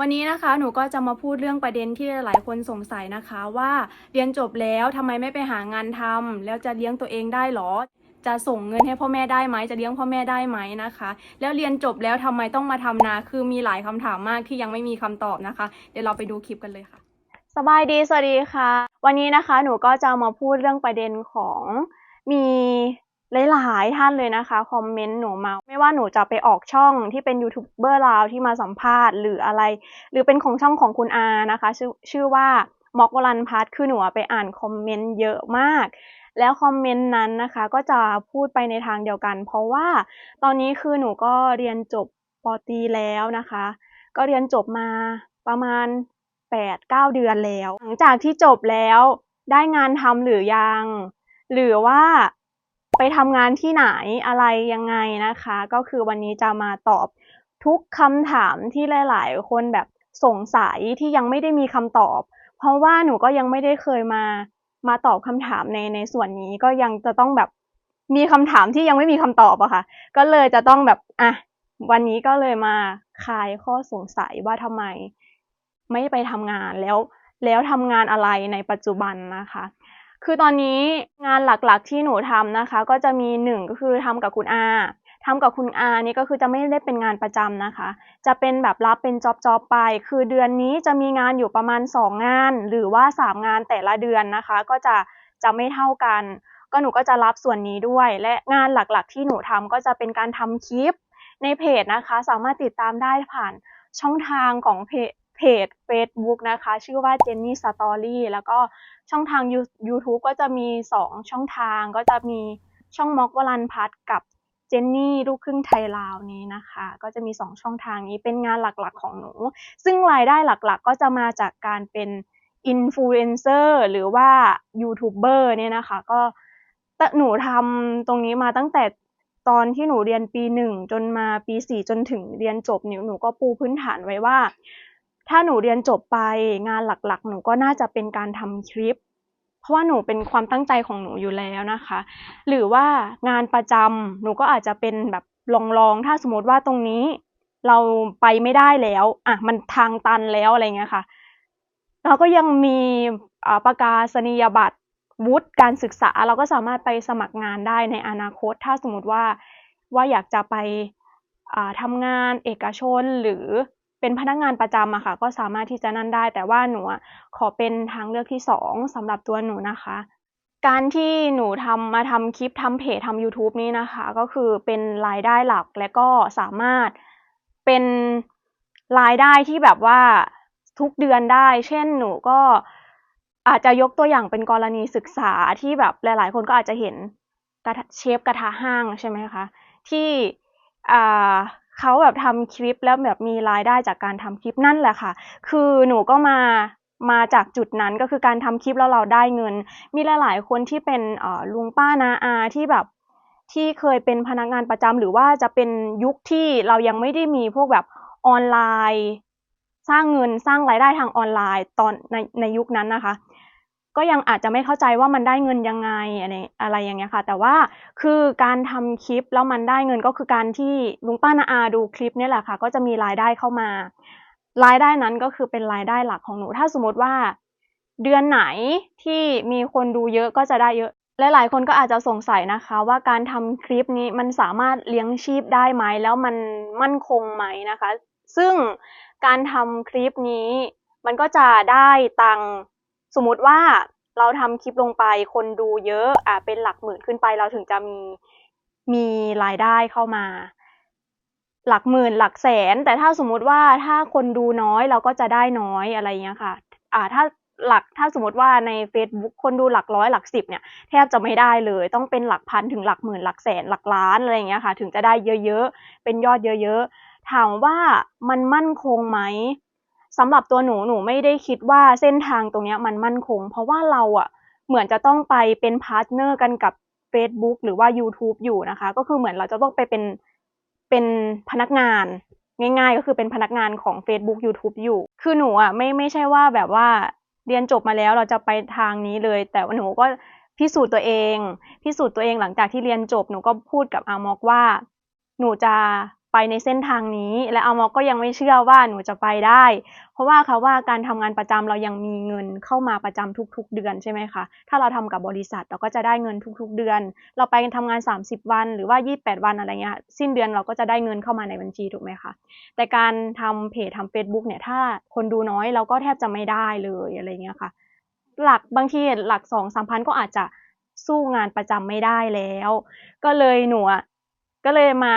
วันนี้นะคะหนูก็จะมาพูดเรื่องประเด็นที่หลายคนสงสัยนะคะว่าเรียนจบแล้วทำไมไม่ไปหางานทำแล้วจะเลี้ยงตัวเองได้หรอ จะส่งเงินให้พ่อแม่ได้ไหมจะเลี้ยงพ่อแม่ได้ไหมนะคะ แล้วเรียนจบแล้วทำไมต้องมาทำนาคือมีหลายคำถามมากที่ยังไม่มีคำตอบนะคะ เดี๋ยวเราไปดูคลิปกันเลยค่ะ สบายดีสวัสดีค่ะ วันนี้นะคะหนูก็จะมาพูดเรื่องประเด็นของมี หลายๆท่านเลยนะคะคอมเมนต์หนูมา ไม่ว่าหนูจะไปออกช่องที่เป็นยูทูบเบอร์ลาวที่มาสัมภาษณ์หรืออะไร หรือเป็นของช่องของคุณอานะคะชื่อชื่อว่ามอกวลันพัทคือหนูไปอ่านคอมเมนต์เยอะมาก แล้วคอมเมนต์นั้นนะคะก็จะพูดไปในทางเดียวกัน เพราะว่าตอนนี้คือหนูก็เรียนจบปตีแล้วนะคะ ก็เรียนจบมาประมาณแปดเก้าเดือนแล้ว หลังจากที่จบแล้วได้งานทำหรือยัง หรือว่า ไปทำงานที่ไหนอะไรยังไงนะคะ ก็คือวันนี้จะมาตอบทุกคำถามที่หลาย ๆ คนแบบสงสัยที่ยังไม่ได้มีคำตอบ เพราะว่าหนูก็ยังไม่ได้เคยมามาตอบคำถามในในส่วนนี้ก็ยังจะต้องแบบมีคำถามที่ยังไม่มีคำตอบอะค่ะ ก็เลยจะต้องแบบอะวันนี้ก็เลยมาคลายข้อสงสัยว่าทำไม ไม่ไปทำงานแล้ว แล้วทำงานอะไรในปัจจุบันนะคะ คือตอนนี้งานหลักๆที่หนูทำนะคะ ก็จะมีหนึ่งก็คือทำกับคุณอาทำกับคุณอานี่ก็คือจะไม่ได้เป็นงานประจำนะคะ จะเป็นแบบรับเป็นจ็อบๆไป คือเดือนนี้จะมีงานอยู่ประมาณ 2 งาน หรือว่า 3 งานแต่ละเดือนนะคะ ก็จะจะไม่เท่ากัน ก็หนูก็จะรับส่วนนี้ด้วย และงานหลักๆ ที่หนูทำก็จะเป็นการทำคลิปในเพจนะคะ สามารถติดตามได้ผ่านช่องทางของเพจ เพจ Facebook นะคะ ชื่อว่า Jenny Story แล้วก็ช่องทาง YouTube ก็จะมี 2 ช่องทางก็จะมีช่องม็อกวลันพัฒน์กับเจนนี่ลูกครึ่งไทยลาวนี้นะคะ ก็จะมี 2 ช่องทางนี้เป็นงานหลักๆของหนู ซึ่งรายได้หลักๆ ก็จะมาจากการเป็นอินฟลูเอนเซอร์หรือว่ายูทูบเบอร์เนี่ยนะคะ ก็หนูทำตรงนี้มาตั้งแต่ตอนที่หนูเรียนปีหนึ่งจนมาปีสี่จนถึงเรียนจบเนี่ยหนูก็ปูพื้นฐานไว้ว่า ถ้าหนูเรียนจบไปงานหลักๆ หนูก็น่าจะเป็นการทำคลิป เพราะว่าหนูเป็นความตั้งใจของหนูอยู่แล้วนะคะ หรือว่างานประจำหนูก็อาจจะเป็นแบบลองๆ ถ้าสมมติว่าตรงนี้เราไปไม่ได้แล้วอะมันทางตันแล้วอะไรเงี้ยค่ะ เราก็ยังมีประกาศนียบัตรวุฒิการศึกษา เราก็สามารถไปสมัครงานได้ในอนาคต ถ้าสมมติว่าว่าอยากจะไปทำงานเอกชนหรือ เป็นพนักงานประจำอะค่ะ ก็สามารถที่จะนั่นได้ แต่ว่าหนูอะขอเป็นทางเลือกที่สองสำหรับตัวหนูนะคะ การที่หนูทำมาทำคลิปทำเพจทำ YouTube นี้นะคะ ก็คือเป็นรายได้หลักและก็สามารถเป็นรายได้ที่แบบว่าทุกเดือนได้ เช่นหนูก็อาจจะยกตัวอย่างเป็นกรณีศึกษาที่แบบหลาย ๆ คนก็อาจจะเห็นกรเชฟกระทะห้างใช่ไหมคะ ที่อ่า เขาแบบทำคลิปแล้วแบบมีรายได้จากการทำคลิปนั่นแหละค่ะ คือหนูก็มามาจากจุดนั้นก็คือการทำคลิปแล้วเราได้เงิน มีหลายๆคนที่เป็นลุงป้านาอาที่แบบที่เคยเป็นพนักงานประจำหรือว่าจะเป็นยุคที่เรายังไม่ได้มีพวกแบบออนไลน์ สร้างเงินสร้างรายได้ทางออนไลน์ตอนในในยุคนั้นนะคะ ก็ยังอาจจะไม่เข้าใจว่ามันได้เงินยังไงอะไรอะไรอย่างเงี้ยค่ะ แต่ว่าคือการทำคลิปแล้วมันได้เงินก็คือการที่ลุงป้านาอาดูคลิปเนี่ยแหละค่ะ ก็จะมีรายได้เข้ามา รายได้นั้นก็คือเป็นรายได้หลักของหนู ถ้าสมมติว่า เดือนไหนที่มีคนดูเยอะก็จะได้เยอะและหลายคนก็อาจจะสงสัยนะคะ ว่าการทำคลิปนี้มันสามารถเลี้ยงชีพได้ไหมแล้วมันมั่นคงไหมนะคะ ซึ่งการทำคลิปนี้มันก็จะได้ตังค์ มมุติว่าเราทำคลิปลงไปคนดูเยอะอะเป็นหลักหมื่นขึ้นไปเราถึงจะมีมีรายได้เข้ามา หลักหมื่นหลักแสน แต่ถ้าสมมุติว่าถ้าคนดูน้อยเราก็จะได้น้อยอะไรเงี้ยค่ะ อ่าถ้าหลักถ้าสมมติว่าใน Facebook คนดูหลักร้อยหลักสิบเนี่ยแทบจะไม่ได้เลย ต้องเป็นหลักพันถึงหลักหมื่นหลักแสนหลักล้านอะไรเงี้ยค่ะ ถึงจะได้เยอะๆเป็นยอดเยอะๆถามว่ามันมั่นคงไหม สำหรับตัวหนูหนูไม่ได้คิดว่าเส้นทางตรงนี้มันมั่นคง เพราะว่าเราอะเหมือนจะต้องไปเป็นพาร์ทเนอร์กันกับ Facebook หรือว่า YouTube อยู่นะคะ ก็คือเหมือนเราจะต้องไปเป็นเป็นพนักงานง่ายๆ ก็คือเป็นพนักงานของ Facebook YouTube อยู่ คือหนูอะไม่ไม่ใช่ว่าแบบว่าเรียนจบมาแล้วเราจะไปทางนี้เลย แต่ว่าหนูก็พิสูจน์ตัวเอง พิสูจน์ตัวเองหลังจากที่เรียนจบหนูก็พูดกับอามอกว่า หนูจะ ไปในเส้นทางนี้ และอามอก็ยังไม่เชื่อว่าหนูจะไปได้ เพราะว่าค่ะว่าการทำงานประจำเรายังมีเงินเข้ามาประจำทุก ๆ เดือนใช่ไหมคะถ้าเราทำกับบริษัทเราก็จะได้เงินทุก ๆ เดือน เราไปทำงาน 30 วัน หรือว่า 28 วันอะไรเงี้ยสิ้นเดือนเราก็จะได้เงินเข้ามาในบัญชีถูกไหมคะแต่การทำเพจทำ Facebook เนี่ยถ้าคนดูน้อยเราก็แทบจะไม่ได้เลยอะไรเงี้ยค่ะ หลักบางทีหลักสองสามพันก็อาจจะสู้งานประจำไม่ได้แล้ว ก็เลยหนูก็เลยมา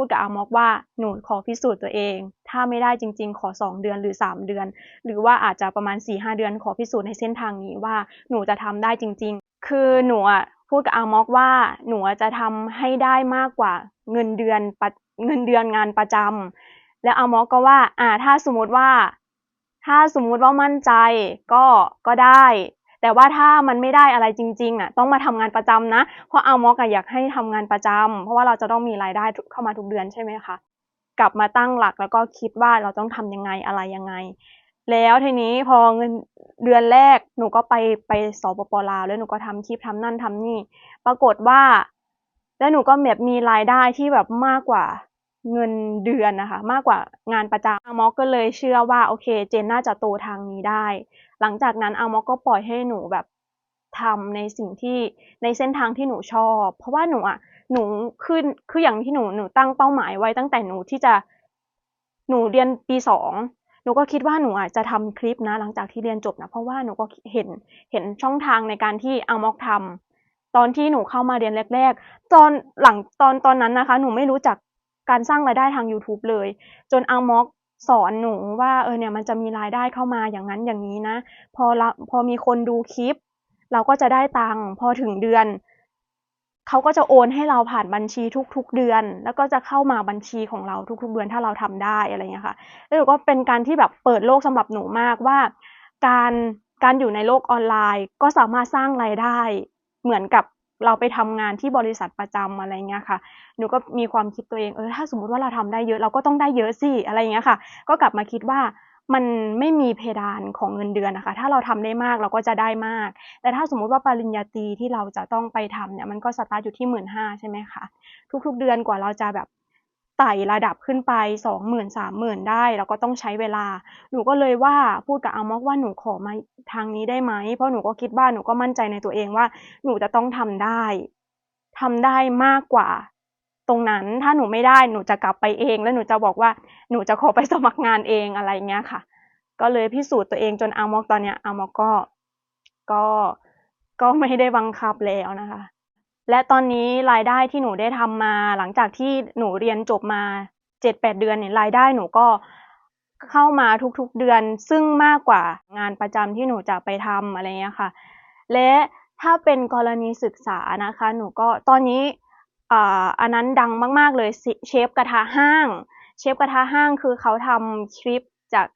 พูดกับอามอกว่าหนูขอพิสูจน์ตัวเอง ถ้าไม่ได้จริง ๆ ขอสองเดือนหรือสามเดือน หรือว่าอาจจะประมาณสี่ห้าเดือนขอพิสูจน์ในเส้นทางนี้ว่าหนูจะทำได้จริง ๆ คือหนูอะพูดกับอามอกว่าหนูจะทำให้ได้มากกว่าเงินเดือนประเงินเดือนงานประจำแล้วอามอกก็ว่าอ่าถ้าสมมติว่า ถ้าสมมุติว่ามั่นใจก็ก็ได้ แต่ว่าถ้ามันไม่ได้อะไรจริงๆอะต้องมาทำงานประจำนะ เพราะเอามอกอะอยากให้ทำงานประจำเพราะว่าเราจะต้องมีรายได้เข้ามาทุกเดือนใช่ไหมคะกลับมาตั้งหลักแล้วก็คิดว่าเราต้องทำยังไงอะไรยังไง แล้วทีนี้พอเงินเดือนแรกหนูก็ไปไปสปปลาวแล้วหนูก็ทำคลิปทำนั่นทำนี่ ปรากฏว่าแล้วหนูก็แบบมีรายได้ที่แบบมากกว่าเงินเดือนนะคะ มากกว่างานประจำอมอกก็เลยเชื่อว่าโอเค เจนน่าจะโตทางนี้ได้ หลังจากนั้นอามอกก็ปล่อยให้หนูแบบทำในสิ่งที่ในเส้นทางที่หนูชอบ เพราะว่าหนูอะหนูขึ้นคืออย่างที่หนูหนูตั้งเป้าหมายไว้ตั้งแต่หนูที่จะหนูเรียนปีสองหนูก็คิดว่าหนูอาจจะทำคลิปนะ หลังจากที่เรียนจบนะเพราะว่าหนูก็เห็นเห็นช่องทางในการที่อามอกทำตอนที่หนูเข้ามาเรียนแรก ๆ ตอนหลังตอนตอนนั้นนะคะ หนูไม่รู้จักการสร้างรายได้ทาง YouTube เลย จนอามอก สอนหนูว่าเออเนี่ยมันจะมีรายได้เข้ามาอย่างนั้นอย่างนี้นะ พอละพอมีคนดูคลิป เราก็จะได้ตังค์พอถึงเดือนเขาก็จะโอนให้เราผ่านบัญชีทุก ๆ เดือน แล้วก็จะเข้ามาบัญชีของเราทุก ๆ เดือนถ้าเราทำได้อะไรเงี้ยค่ะแล้วหนูก็เป็นการที่แบบเปิดโลกสำหรับหนูมากว่า การการอยู่ในโลกออนไลน์ ก็สามารถสร้างรายได้เหมือนกับ เราไปทำงานที่บริษัทประจำอะไรเงี้ยค่ะ หนูก็มีความคิดตัวเองเออถ้าสมมติว่าเราทำได้เยอะเราก็ต้องได้เยอะสิอะไรเงี้ยค่ะ ก็กลับมาคิดว่ามันไม่มีเพดานของเงินเดือนนะคะ ถ้าเราทำได้มากเราก็จะได้มาก แต่ถ้าสมมุติว่าปริญญาตรีที่เราจะต้องไปทำเนี่ยมันก็สตาร์ทอยู่ที่หมื่นห้าใช่ไหมคะ ทุกๆเดือนกว่าเราจะแบบ ไต่ระดับขึ้นไปสองหมื่นสามหมื่นได้เราก็ต้องใช้เวลา หนูก็เลยว่าพูดกับอามอกว่าหนูขอมาทางนี้ได้ไหม เพราะหนูก็คิดว่าหนูก็มั่นใจในตัวเองว่า หนูจะต้องทำได้ทำได้มากกว่า ตรงนั้นถ้าหนูไม่ได้หนูจะกลับไปเอง แล้วหนูจะบอกว่าหนูจะขอไปสมัครงานเองอะไรเงี้ยค่ะ ก็เลยพิสูจน์ตัวเองจนอามอกตอนเนี้ยอามอกก็ก็ก็ไม่ได้บังคับแล้วนะคะ และตอนนี้รายได้ที่หนูได้ทำมา หลังจากที่หนูเรียนจบมาเจ็ดแปดเดือนเนี่ยรายได้หนูก็เข้ามาทุกๆเดือน ซึ่งมากกว่างานประจำที่หนูจะไปทำอะไรเงี้ยค่ะ และถ้าเป็นกรณีศึกษานะคะ หนูก็ตอนนี้อ,อันนั้นดังมาก ๆ เลยเชฟกระทะห้าง เชฟกระทะห้างคือเขาทำคลิปจาก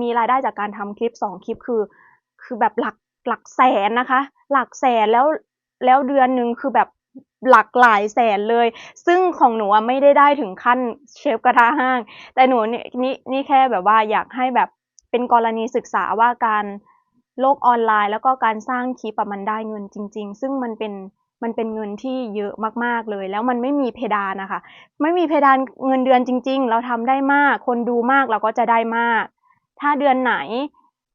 มีรายได้จากการทำคลิปสองคลิปคือ คือแบบหลักหลักแสนนะคะ หลักแสนแล้ว แล้วเดือนหนึ่งคือแบบหลักหลายแสนเลย ซึ่งของหนูอะไม่ได้ได้ถึงขั้นเชฟกระทะห้าง แต่หนูนี่นี่นี่แค่แบบว่าอยากให้แบบเป็นกรณีศึกษาว่าการโลกออนไลน์ แล้วก็การสร้างคลิปอะมันได้เงินจริง ๆ ซึ่งมันเป็นมันเป็นเงินที่เยอะมากๆเลย แล้วมันไม่มีเพดานนะคะ ไม่มีเพดานเงินเดือนจริง ๆ เราทำได้มาก คนดูมากเราก็จะได้มาก ถ้าเดือนไหน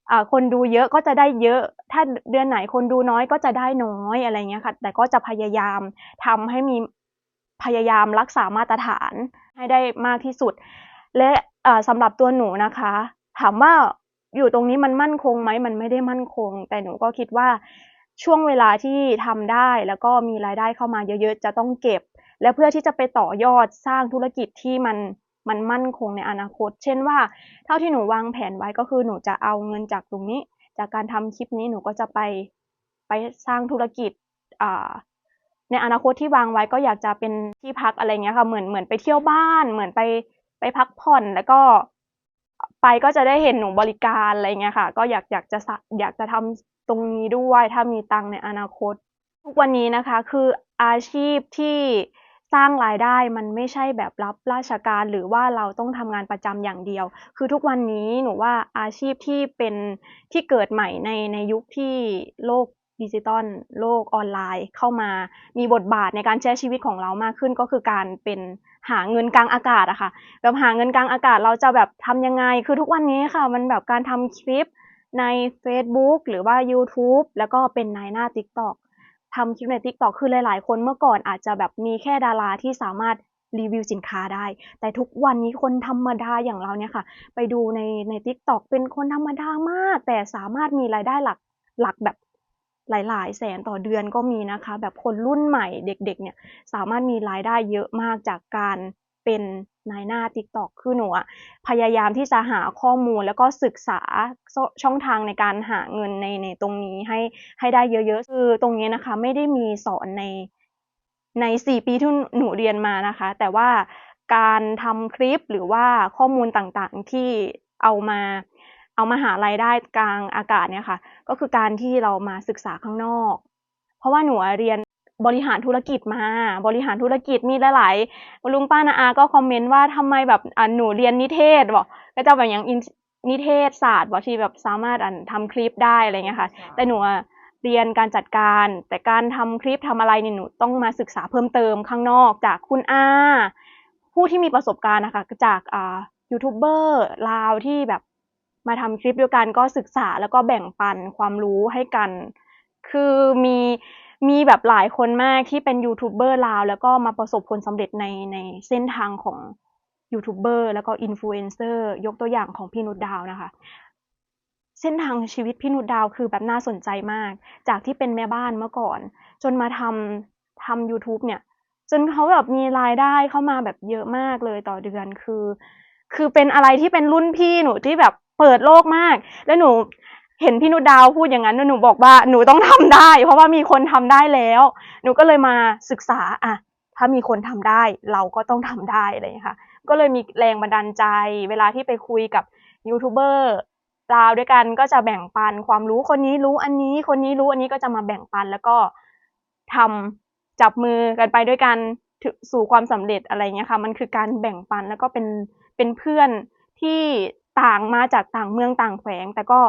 อ่าคนดูเยอะก็จะได้เยอะ ถ้าเดือนไหนคนดูน้อยก็จะได้น้อยอะไรเงี้ยค่ะ แต่ก็จะพยายามทำให้มีพยายามรักษามาตรฐานให้ได้มากที่สุด และอ่าสำหรับตัวหนูนะคะ ถามว่าอยู่ตรงนี้มันมั่นคงไหมมันไม่ได้มั่นคง แต่หนูก็คิดว่าช่วงเวลาที่ทำได้แล้วก็มีรายได้เข้ามาเยอะๆ จะต้องเก็บ และเพื่อที่จะไปต่อยอดสร้างธุรกิจที่มันมันมั่นคงในอนาคต เช่นว่า เท่าที่หนูวางแผนไว้ก็คือหนูจะเอาเงินจากตรงนี้ จากการทำคลิปนี้หนูก็จะไปไปสร้างธุรกิจอ่าในอนาคตที่วางไว้ก็อยากจะเป็นที่พักอะไรเงี้ยค่ะเหมือนเหมือนไปเที่ยวบ้าน เหมือนไปไปพักผ่อนแล้วก็ไปก็จะได้เห็นหนูบริการอะไรเงี้ยค่ะ ก็อยากอยากจะอยากจะทำตรงนี้ด้วยถ้ามีตังในอนาคตทุกวันนี้นะคะ คืออาชีพที่ สร้างรายได้มันไม่ใช่แบบรับราชการ หรือว่าเราต้องทำงานประจำอย่างเดียว คือทุกวันนี้หนูว่าอาชีพที่เป็นที่เกิดใหม่ในในยุคที่โลกดิจิตอลโลกออนไลน์เข้ามามีบทบาทในการใช้ชีวิตของเรามากขึ้นก็คือการเป็นหาเงินกลางอากาศอะค่ะแบบหาเงินกลางอากาศเราจะแบบทำยังไง คือทุกวันนี้ค่ะ มันแบบการทำคลิปใน Facebook หรือว่า YouTube แล้วก็เป็นในหน้า TikTok ทำคลิปใน TikTok คือหลาย ๆ คนเมื่อก่อนอาจจะแบบมีแค่ดาราที่สามารถรีวิวสินค้าได้ แต่ทุกวันนี้คนธรรมดาอย่างเราเนี่ยค่ะ ไปดูในใน TikTok เป็นคนธรรมดามาก แต่สามารถมีรายได้หลักหลักแบบหลาย ๆ แสนต่อเดือนก็มีนะคะ แบบคนรุ่นใหม่เด็ก ๆ เนี่ยสามารถมีรายได้เยอะมากจากการเป็น นายหน้า TikTok คือหนูอะพยายามที่จะหาข้อมูลแล้วก็ศึกษาช่องทางในการหาเงินในในตรงนี้ให้ให้ได้เยอะๆ คือตรงนี้นะคะไม่ได้มีสอนในใน 4 ปีที่หนูเรียนมานะคะ แต่ว่าการทำคลิปหรือว่าข้อมูลต่างๆที่เอามาเอามาหารายได้กลางอากาศเนี่ยค่ะ ก็คือการที่เรามาศึกษาข้างนอก เพราะว่าหนูเรียน บริหารธุรกิจมา บริหารธุรกิจมีหลายๆลุงป้านาอาก็คอมเมนต์ว่าทำไมแบบอ่าหนูเรียนนิเทศบอกก็จะแบบอย่างอินนิเทศศาสตร์บอกที่แบบสามารถอ่านทำคลิปได้อะไรเงี้ยค่ะ แต่หนูอะเรียนการจัดการ แต่การทำคลิปทำอะไรเนี่ยหนูต้องมาศึกษาเพิ่มเติมข้างนอกจากคุณอาผู้ที่มีประสบการณ์นะคะจากอ่ายูทูบเบอร์ลาวที่แบบมาทำคลิปด้วยกันก็ศึกษาแล้วก็แบ่งปันความรู้ให้กัน คือมี มีแบบหลายคนมากที่เป็นยูทูบเบอร์ลาว แล้วก็มาประสบผลสำเร็จในในเส้นทางของยูทูบเบอร์แล้วก็อินฟลูเอนเซอร์ยกตัวอย่างของพี่นุชดาวนะคะ เส้นทางชีวิตพี่นุชดาวคือแบบน่าสนใจมาก จากที่เป็นแม่บ้านเมื่อก่อน จนมาทำทำ YouTube เนี่ย จนเขาแบบมีรายได้เข้ามาแบบเยอะมากเลยต่อเดือนคือ คือเป็นอะไรที่เป็นรุ่นพี่หนูที่แบบเปิดโลกมาก แล้วหนู เห็นพี่นุดาวพูดอย่างนั้นหนูบอกว่าหนูต้องทำได้ เพราะว่ามีคนทำได้แล้ว หนูก็เลยมาศึกษาอะถ้ามีคนทำได้เราก็ต้องทำได้อะไรอย่างเงี้ยค่ะ ก็เลยมีแรงบันดาลใจ เวลาที่ไปคุยกับยูทูบเบอร์ลาวด้วยกันก็จะแบ่งปันความรู้คนนี้รู้อันนี้ คนนี้รู้อันนี้ก็จะมาแบ่งปันแล้วก็ทำจับมือกันไปด้วยกันสู่ความสำเร็จอะไรเงี้ยค่ะ มันคือการแบ่งปันแล้วก็เป็นเป็นเพื่อนที่ต่างมาจากต่างเมืองต่างแขวง แต่ก็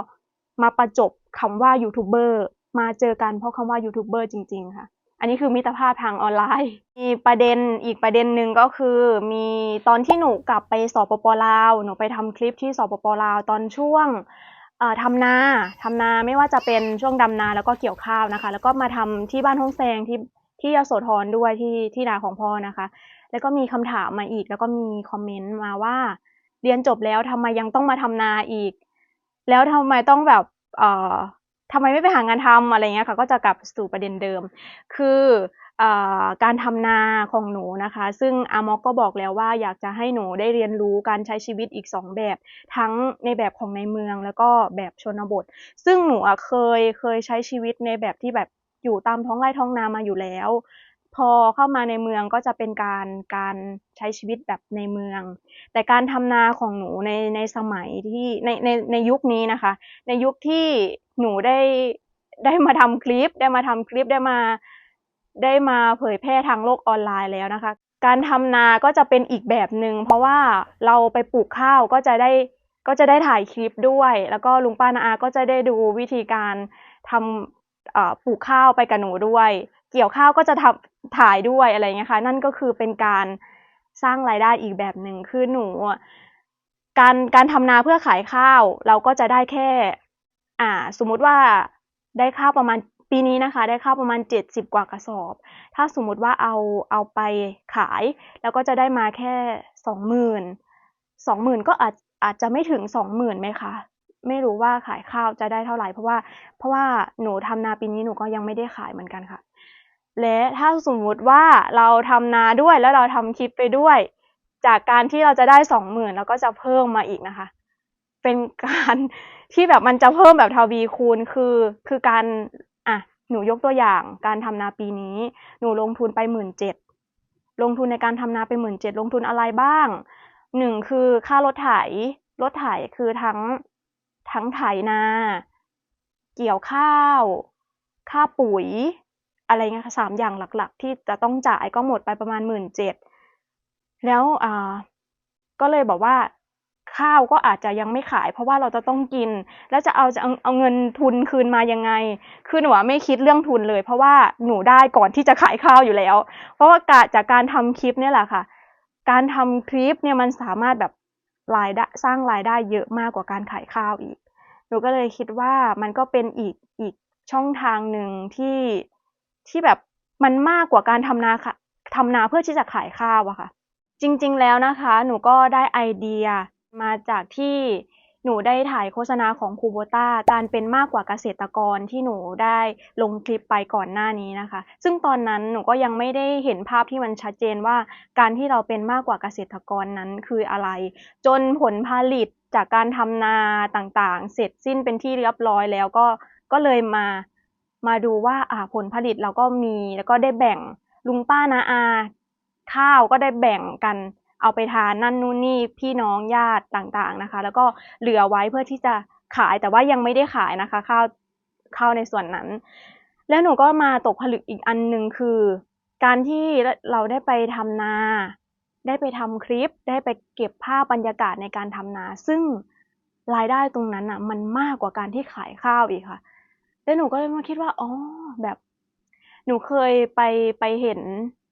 มาประจบคำว่ายูทูบเบอร์มาเจอกันเพราะคำว่ายูทูบเบอร์จริง ๆ ค่ะ อันนี้คือมิตรภาพทางออนไลน์ มีประเด็นอีกประเด็นหนึ่งก็คือ มีตอนที่หนูกลับไปสปปลาวหนูไปทำคลิปที่สปปลาวตอนช่วงทำนาทำนาไม่ว่าจะเป็นช่วงดำนาแล้วก็เกี่ยวข้าวนะคะ แล้วก็มาทำที่บ้านห้องแซงที่ที่ยโสธรด้วยที่ที่นาของพ่อนะคะ แล้วก็มีคำถามมาอีก แล้วก็มีคอมเมนต์มาว่า เรียนจบแล้วทำไมยังต้องมาทำนาอีก แล้วทำไมต้องแบบเอ่อทำไมไม่ไปหางานทำอะไรเงี้ยค่ะ ก็จะกลับสู่ประเด็นเดิม คือเอ่อการทำนาของหนูนะคะ ซึ่งอามอกก็บอกแล้วว่าอยากจะให้หนูได้เรียนรู้การใช้ชีวิตอีกสองแบบ ทั้งในแบบของในเมืองแล้วก็แบบชนบท ซึ่งหนูเคยเคยใช้ชีวิตในแบบที่แบบอยู่ตามท้องไร่ท้องนามาอยู่แล้ว พอเข้ามาในเมืองก็จะเป็นการการใช้ชีวิตแบบในเมือง แต่การทำนาของหนูในในสมัยที่ในในในยุคนี้นะคะ ในยุคที่หนูได้ได้มาทำคลิป ได้มาทำคลิปได้มาได้มาเผยแพร่ทางโลกออนไลน์แล้วนะคะ การทำนาก็จะเป็นอีกแบบหนึ่งเพราะว่าเราไปปลูกข้าวก็จะได้ก็จะได้ถ่ายคลิปด้วย แล้วก็ลุงป้านาอาก็จะได้ดูวิธีการทำปลูกข้าวไปกับหนูด้วย เกี่ยวข้าวก็จะทำถ่ายด้วยอะไรเงี้ยค่ะ นั่นก็คือเป็นการสร้างรายได้อีกแบบหนึ่งคือหนูการการทำนาเพื่อขายข้าว เราก็จะได้แค่ อ่า สมมุติว่าได้ข้าวประมาณปีนี้นะคะ ได้ข้าวประมาณเจ็ดสิบกว่ากระสอบ ถ้าสมมุติว่าเอาเอาไปขาย แล้วก็จะได้มาแค่สองหมื่นสองหมื่นก็อาจอาจจะไม่ถึงสองหมื่นไหมคะไม่รู้ว่าขายข้าวจะได้เท่าไหร่เพราะว่า เพราะว่าหนูทำนาปีนี้หนูก็ยังไม่ได้ขายเหมือนกันค่ะ และถ้าสมมุติว่าเราทำนาด้วยแล้วเราทำคลิปไปด้วย จากการที่เราจะได้สองหมื่นแล้วก็จะเพิ่มมาอีกนะคะ เป็นการที่แบบมันจะเพิ่มแบบทวีคูณคือคือการอะหนูยกตัวอย่างการทำนาปีนี้ หนูลงทุนไปหมื่นเจ็ดลงทุนในการทำนาไปหมื่นเจ็ดลงทุนอะไรบ้างหนึ่งคือค่ารถไถรถไถคือทั้งทั้งไถนา เกี่ยวข้าว ค่าปุ๋ย อะไรเงี้ยค่ะสามอย่างหลักๆ ที่จะต้องจ่ายก็หมดไปประมาณหมื่นเจ็ดแล้วอ่าก็เลยบอกว่าข้าวก็อาจจะยังไม่ขาย เพราะว่าเราจะต้องกิน แล้วจะเอาจะเอาเอาเงินทุนคืนมายังไง คือหนูไม่คิดเรื่องทุนเลย เพราะว่าหนูได้ก่อนที่จะขายข้าวอยู่แล้ว เพราะว่ากะจากการทำคลิปเนี่ยแหละค่ะ การทำคลิปเนี่ยมันสามารถแบบรายได้สร้างรายได้เยอะมากกว่าการขายข้าวอีก หนูก็เลยคิดว่ามันก็เป็นอีกอีกช่องทางหนึ่งที่ ที่แบบมันมากกว่าการทำนาค่ะทำนาเพื่อที่จะขายข้าวอะค่ะ จริง ๆ แล้วนะคะ หนูก็ได้ไอเดียมาจากที่หนูได้ถ่ายโฆษณาของคูโบต้าการเป็นมากกว่าเกษตรกรที่หนูได้ลงคลิปไปก่อนหน้านี้นะคะ ซึ่งตอนนั้นหนูก็ยังไม่ได้เห็นภาพที่มันชัดเจนว่า การที่เราเป็นมากกว่าเกษตรกรนั้นคืออะไร จนผลผลิตจากการทำนาต่างๆ เสร็จสิ้นเป็นที่เรียบร้อยแล้วก็ก็เลยมา มาดูว่าอ่าผลผลิตเราก็มีแล้วก็ได้แบ่งลุงป้านาอา ข้าวก็ได้แบ่งกันเอาไปทานนั่นนู่นนี่พี่น้องญาติต่างๆนะคะ แล้วก็เหลือไว้เพื่อที่จะขายแต่ว่ายังไม่ได้ขายนะคะข้าวข้าวในส่วนนั้น แล้วหนูก็มาตกผลึกอีกอันหนึ่งคือ การที่เราได้ไปทำนา ได้ไปทำคลิป ได้ไปเก็บภาพบรรยากาศในการทำนา ซึ่งรายได้ตรงนั้นอะมันมากกว่าการที่ขายข้าวอีกค่ะ แล้วหนูก็เลยมาคิดว่า อ๋อ แบบ หนูเคยไปไปเห็น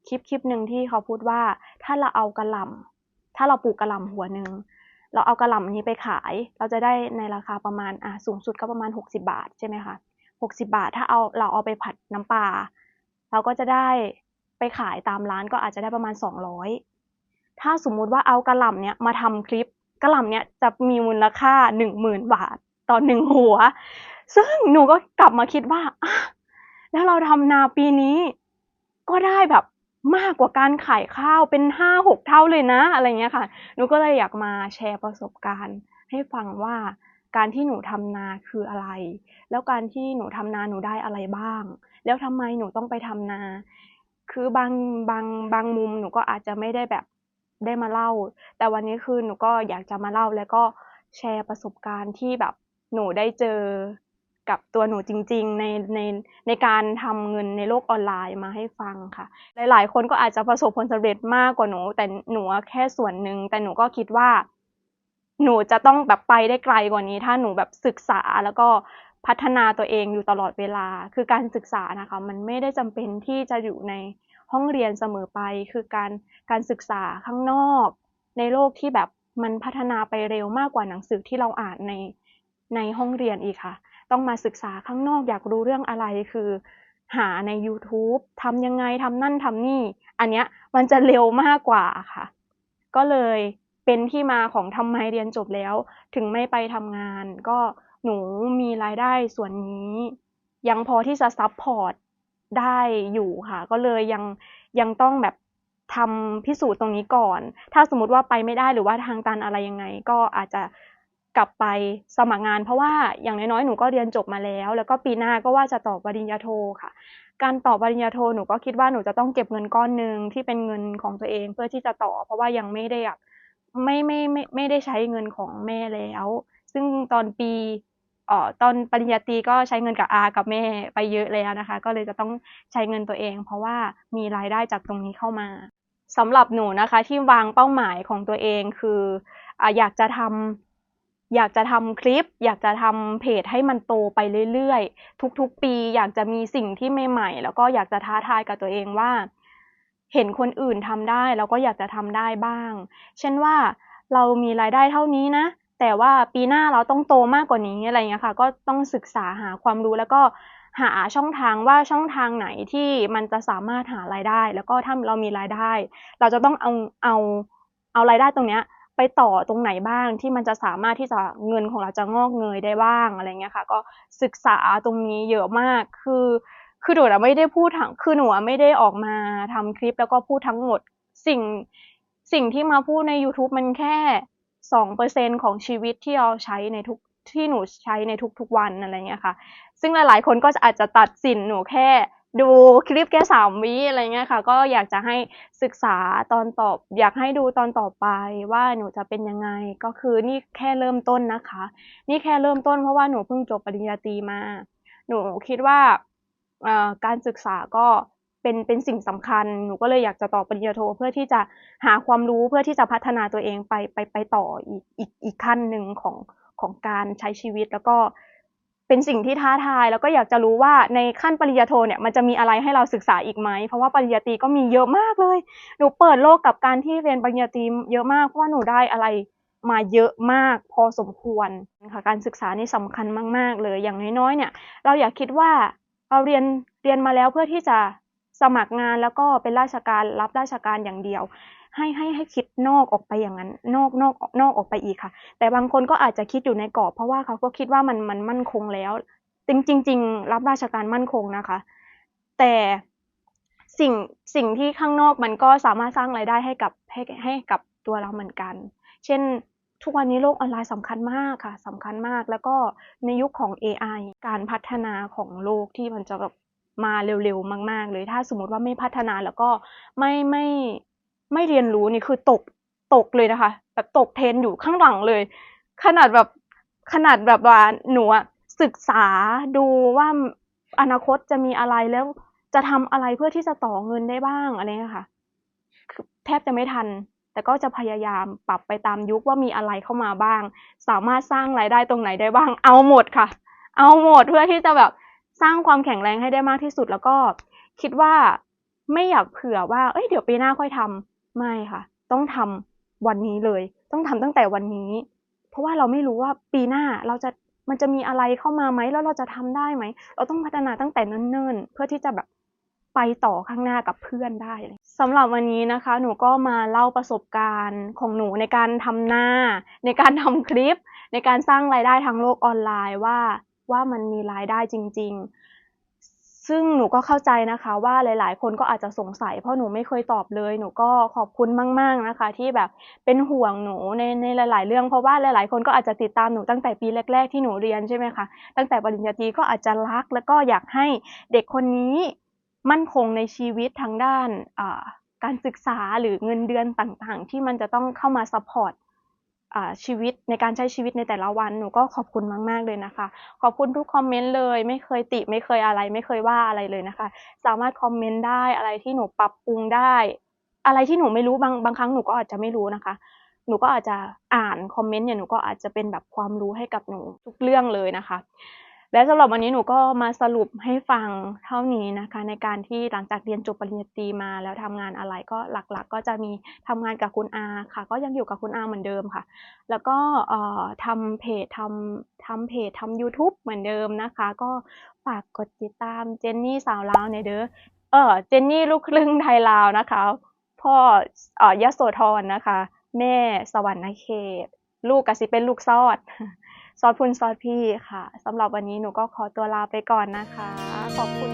คลิปคลิปหนึ่งที่เขาพูดว่า ถ้าเราเอากระหล่ำถ้าเราปลูกกระหล่ำหัวหนึ่งเราเอากระหล่ำนี้ไปขาย เราจะได้ในราคาประมาณอะสูงสุดก็ประมาณหกสิบาทใช่ไหมคะหกสิบาท ถ้าเอาเราเอาไปผัดน้ำปลาเราก็จะได้ไปขายตามร้านก็อาจจะได้ประมาณสองร้อยถ้าสมมุติว่าเอากระหล่ำเนี้ยมาทำคลิปกระหล่ำเนี้ยจะมีมูลค่าหนึ่งหมื่นบาทต่อหนึ่งหัว ซึ่งหนูก็กลับมาคิดว่าแล้วเราทำนาปีนี้ ก็ได้แบบมากกว่าการขายข้าวเป็นห้าหกเท่าเลยนะอะไรเงี้ยค่ะ หนูก็เลยอยากมาแชร์ประสบการณ์ ให้ฟังว่าการที่หนูทำนาคืออะไร แล้วการที่หนูทำนาหนูได้อะไรบ้าง แล้วทำไมหนูต้องไปทำนา คือบางบางบางมุมหนูก็อาจจะไม่ได้แบบได้มาเล่า แต่วันนี้คือหนูก็อยากจะมาเล่าแล้วก็แชร์ประสบการณ์ที่แบบหนูได้เจอ กับตัวหนูจริง ๆ ในในในการทำเงินในโลกออนไลน์มาให้ฟังค่ะ หลาย ๆ คนก็อาจจะประสบผลสำเร็จมากกว่าหนู แต่หนูแค่ส่วนหนึ่งแต่หนูก็คิดว่า หนูจะต้องแบบไปได้ไกลกว่านี้ ถ้าหนูแบบศึกษาแล้วก็พัฒนาตัวเองอยู่ตลอดเวลา คือการศึกษานะคะ มันไม่ได้จำเป็นที่จะอยู่ในห้องเรียนเสมอไป คือการการศึกษาข้างนอก ในโลกที่แบบมันพัฒนาไปเร็วมากกว่าหนังสือที่เราอ่านในในห้องเรียนอีกค่ะ ต้องมาศึกษาข้างนอกอยากรู้เรื่องอะไรคือ หาใน YouTube ทำยังไงทำนั่นทำนี่ อันเนี้ยมันจะเร็วมากกว่าค่ะ ก็เลยเป็นที่มาของทำไมเรียนจบแล้ว ถึงไม่ไปทำงาน ก็หนูมีรายได้ส่วนนี้ ยังพอที่จะซับพอร์ตได้อยู่ค่ะ ก็เลยยังยังต้องแบบทำพิสูจน์ตรงนี้ก่อน ถ้าสมมติว่าไปไม่ได้หรือว่าทางตันอะไรยังไง ก็อาจจะ กลับไปสมัครงาน เพราะว่าอย่างน้อยๆหนูก็เรียนจบมาแล้ว แล้วก็ปีหน้าก็ว่าจะต่อปริญญาโทค่ะ การต่อปริญญาโทหนูก็คิดว่าหนูจะต้องเก็บเงินก้อนหนึ่งที่เป็นเงินของตัวเองเพื่อที่จะต่อ เพราะว่ายังไม่ได้แบบไม่ไม่ไม่ไม่ได้ใช้เงินของแม่แล้ว ซึ่งตอนปีเอ่อตอนปริญญาตรีก็ใช้เงินกับอากับแม่ไปเยอะแล้วนะคะ ก็เลยจะต้องใช้เงินตัวเอง เพราะว่ามีรายได้จากตรงนี้เข้ามาสำหรับหนูนะคะที่วางเป้าหมายของตัวเองคือออยากจะทำ อยากจะทำคลิป อยากจะทำเพจให้มันโตไปเรื่อยๆ ทุกๆ ปีอยากจะมีสิ่งที่ใหม่ๆ แล้วก็อยากจะท้าทายกับตัวเองว่า เห็นคนอื่นทำได้แล้วก็อยากจะทำได้บ้าง เช่นว่าเรามีรายได้เท่านี้นะ แต่ว่าปีหน้าเราต้องโตมากกว่านี้อะไรเงี้ยค่ะ ก็ต้องศึกษาหาความรู้แล้วก็หาช่องทางว่าช่องทางไหนที่มันจะสามารถหารายได้ แล้วก็ถ้าเรามีรายได้ เราจะต้องเอาเอาเอารายได้ตรงเนี้ย ไปต่อตรงไหนบ้างที่มันจะสามารถที่จะเงินของเราจะงอกเงยได้บ้างอะไรเงี้ยค่ะ ก็ศึกษาตรงนี้เยอะมากคือคือหนูไม่ได้พูดทั้งคือหนูไม่ได้ออกมาทำคลิปแล้วก็พูดทั้งหมดสิ่งสิ่งที่มาพูดใน YouTube มันแค่สองเปอร์เซ็นของชีวิตที่เราใช้ในทุกที่หนูใช้ในทุกๆวันอะไรเงี้ยค่ะ ซึ่งหลายๆ คนก็อาจจะตัดสินหนูแค่ ดูคลิปแค่สามวิอะไรเงี้ยค่ะ ก็อยากจะให้ศึกษาตอนตอบ อยากให้ดูตอนต่อไปว่าหนูจะเป็นยังไง ก็คือนี่แค่เริ่มต้นนะคะ นี่แค่เริ่มต้นเพราะว่าหนูเพิ่งจบปริญญาตรีมา หนูคิดว่าการศึกษาก็เป็นเป็นสิ่งสำคัญ หนูก็เลยอยากจะต่อปริญญาโทเพื่อที่จะหาความรู้เพื่อที่จะพัฒนาตัวเองไปไปไปต่ออีกอีกอีกขั้นหนึ่งของของการใช้ชีวิตแล้วก็ เป็นสิ่งที่ท้าทาย แล้วก็อยากจะรู้ว่าในขั้นปริญญาโทเนี่ยมันจะมีอะไรให้เราศึกษาอีกไหม เพราะว่าปริญญาตรีก็มีเยอะมากเลย หนูเปิดโลกกับการที่เรียนปริญญาตรีเยอะมากเพราะว่าหนูได้อะไรมาเยอะมากพอสมควรค่ะการศึกษานี่สำคัญมาก ๆ เลยอย่างน้อยๆเนี่ยเราอย่าคิดว่าเราเรียนเรียนมาแล้วเพื่อที่จะสมัครงานแล้วก็เป็นราชการรับราชการอย่างเดียว ให้ให้ให้คิดนอกออกไปอย่างนั้น นอกนอกนอกออกไปอีกค่ะ แต่บางคนก็อาจจะคิดอยู่ในกรอบเพราะว่าเขาก็คิดว่ามันมันมั่นคงแล้ว จริงจริงรับราชการมั่นคงนะคะ แต่สิ่งสิ่งที่ข้างนอกมันก็สามารถสร้างรายได้ให้กับให้ให้กับตัวเราเหมือนกัน เช่นทุกวันนี้โลกออนไลน์สำคัญมากค่ะสำคัญมากแล้วก็ในยุคของ AI การพัฒนาของโลกที่มันจะแบบมาเร็วๆมาก ๆ เลยถ้าสมมติว่าไม่พัฒนาแล้วก็ไม่ไม่ ไม่เรียนรู้นี่คือตกตกเลยนะคะ แบบตกเทรนอยู่ข้างหลังเลย ขนาดแบบขนาดแบบว่าหนูศึกษาดูว่าอนาคตจะมีอะไรแล้วจะทำอะไรเพื่อที่จะต่อเงินได้บ้างอะไรเงี้ยค่ะแทบจะไม่ทัน แต่ก็จะพยายามปรับไปตามยุคว่ามีอะไรเข้ามาบ้าง สามารถสร้างรายได้ตรงไหนได้บ้าง เอาหมดค่ะ เอาหมดเพื่อที่จะแบบสร้างความแข็งแรงให้ได้มากที่สุดแล้วก็คิดว่าไม่อยากเผื่อว่า เอ้ยเดี๋ยวปีหน้าค่อยทำ ไม่ค่ะ ต้องทำวันนี้เลย ต้องทำตั้งแต่วันนี้ เพราะว่าเราไม่รู้ว่าปีหน้าเราจะมันจะมีอะไรเข้ามาไหมแล้วเราจะทำได้ไหม เราต้องพัฒนาตั้งแต่เนิ่นๆ เพื่อที่จะแบบไปต่อข้างหน้ากับเพื่อนได้สำหรับวันนี้นะคะ หนูก็มาเล่าประสบการณ์ของหนูในการทำหน้า ในการทำคลิป ในการสร้างรายได้ทางโลกออนไลน์ว่าว่ามันมีรายได้จริง ๆ ซึ่งหนูก็เข้าใจนะคะว่าหลาย ๆ คนก็อาจจะสงสัย เพราะหนูไม่เคยตอบเลย หนูก็ขอบคุณมาก ๆ นะคะ ที่แบบเป็นห่วงหนูในในหลาย ๆ เรื่อง เพราะว่าหลาย ๆ คนก็อาจจะติดตามหนูตั้งแต่ปีแรก ๆ ที่หนูเรียนใช่ไหมคะตั้งแต่ปริญญาตรีก็อาจจะรัก แล้วก็อยากให้เด็กคนนี้มั่นคงในชีวิตทางด้านการศึกษาหรือเงินเดือนต่าง ๆ ที่มันจะต้องเข้ามาซัพพอร์ต ชีวิตในการใช้ชีวิตในแต่ละวันหนูก็ขอบคุณมาก ๆ เลยนะคะ ขอบคุณทุกคอมเมนต์เลย ไม่เคยติไม่เคยอะไร ไม่เคยว่าอะไรเลยนะคะ สามารถคอมเมนต์ได้อะไรที่หนูปรับปรุงได้ อะไรที่หนูไม่รู้บางบางครั้งหนูก็อาจจะไม่รู้นะคะ หนูก็อาจจะอ่านคอมเมนต์เนี่ยหนูก็อาจจะเป็นแบบความรู้ให้กับหนูทุกเรื่องเลยนะคะ และสำหรับวันนี้หนูก็มาสรุปให้ฟังเท่านี้นะคะ ในการที่หลังจากเรียนจบปริญญาตรีมาแล้วทำงานอะไรก็หลักๆก็จะมีทำงานกับคุณอาค่ะ ก็ยังอยู่กับคุณอาเหมือนเดิมค่ะ แล้วก็เอ่อทำเพจทำทำเพจทำ YouTube เหมือนเดิมนะคะ ก็ฝากกดติดตามเจนนี่สาวลาวในอยเด้อเออเจนนี่ลูกครึ่งไทยลาวนะคะ พ่อเอ่อยโสธรนะคะ แม่สวรรณเขต ลูกกสิเป็นลูกซอด ซอสพุนซอสพี่ค่ะสำหรับวันนี้หนูก็ขอตัวลาไปก่อนนะคะ ขอบคุณ